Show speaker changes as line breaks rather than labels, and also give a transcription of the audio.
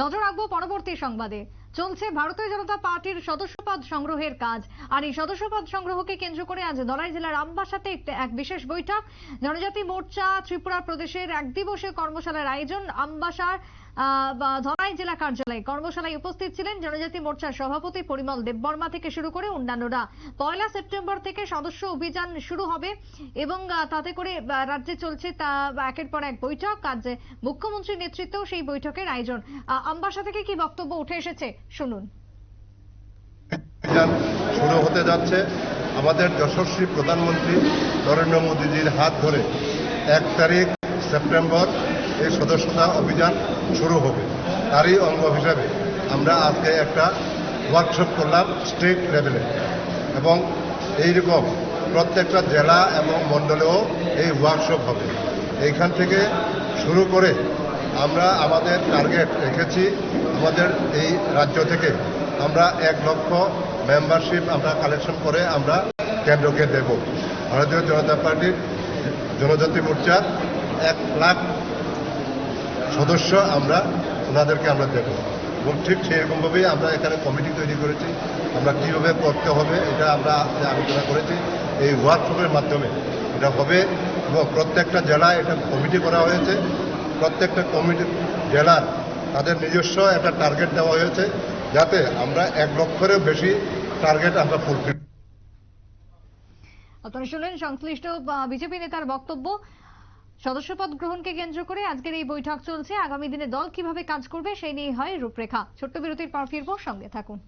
নজর রাখব পরবর্তী সংবাদে। চলছে ভারতীয় জনতা পার্টির সদস্যপদ সংগ্রহের কাজ। আর এই সদস্যপদ সংগ্রহকে কেন্দ্র করে আজ নড়াই জেলার আমবাসাতে এক বিশেষ বৈঠক। জনজাতি মোর্চা ত্রিপুরা প্রদেশের এক দিবসীয় কর্মশালার আয়োজন আমবাসার ধলাই জেলা কার্যালয়ে কর্মশালায় উপস্থিত ছিলেন জনজাতি মোর্চার সভাপতি পরিমল দেববর্মা থেকে শুরু করে অন্যান্যরা। পয়লা সেপ্টেম্বর থেকে সদস্য অভিযান শুরু হবে এবং তাতে করে রাজ্যে চলছে তা, একের পর এক বৈঠক। আজ মুখ্যমন্ত্রীর নেতৃত্বেও সেই বৈঠকের আয়োজন। আমবাসা থেকে কি বক্তব্য উঠে এসেছে শুনুন।
শুরু হতে যাচ্ছে। আমাদের যশস্বী প্রধানমন্ত্রী নরেন্দ্র মোদীজির হাত ধরে এক তারিখ সেপ্টেম্বর এই সদস্যতা অভিযান শুরু হবে। তারই অঙ্গ হিসাবে আমরা আজকে একটা ওয়ার্কশপ করলাম স্টেট লেভেলে এবং এইরকম প্রত্যেকটা জেলা এবং মণ্ডলেও এই ওয়ার্কশপ হবে। এইখান থেকে শুরু করে আমরা আমাদের টার্গেট রেখেছি আমাদের এই রাজ্য থেকে। আমরা এক লক্ষ মেম্বারশিপ আমরা কালেকশন করে আমরা কেন্দ্রকে দেব। ভারতীয় জনতা পার্টির জনজাতি মোর্চার এক লাখ সদস্য আমরা, ওনাদেরকে আমরা দেব এবং ঠিক সেরকমভাবেই আমরা এখানে কমিটি তৈরি করেছি। আমরা কীভাবে করতে হবে, এটা আমরা আলোচনা করেছি। এই ওয়ার্কশপের মাধ্যমে এটা হবে এবং প্রত্যেকটা জেলায় এটা কমিটি করা হয়েছে। প্রত্যেকটা কমিটি জেলার তাদের নিজস্ব একটা টার্গেট দেওয়া হয়েছে, যাতে আমরা এক লক্ষেরও বেশি টার্গেট আমরা ফুলফিল
শুনলেন সংশ্লিষ্ট বিজেপি নেতার বক্তব্য। সদস্যপদ গ্রহণকে কেন্দ্র করে আজকের এই বৈঠক চলছে। আগামী দিনে দল কীভাবে কাজ করবে, সেই নিয়েই হয় রূপরেখা। ছোট্ট বিরতির পর ফিরবো, সঙ্গে থাকুন।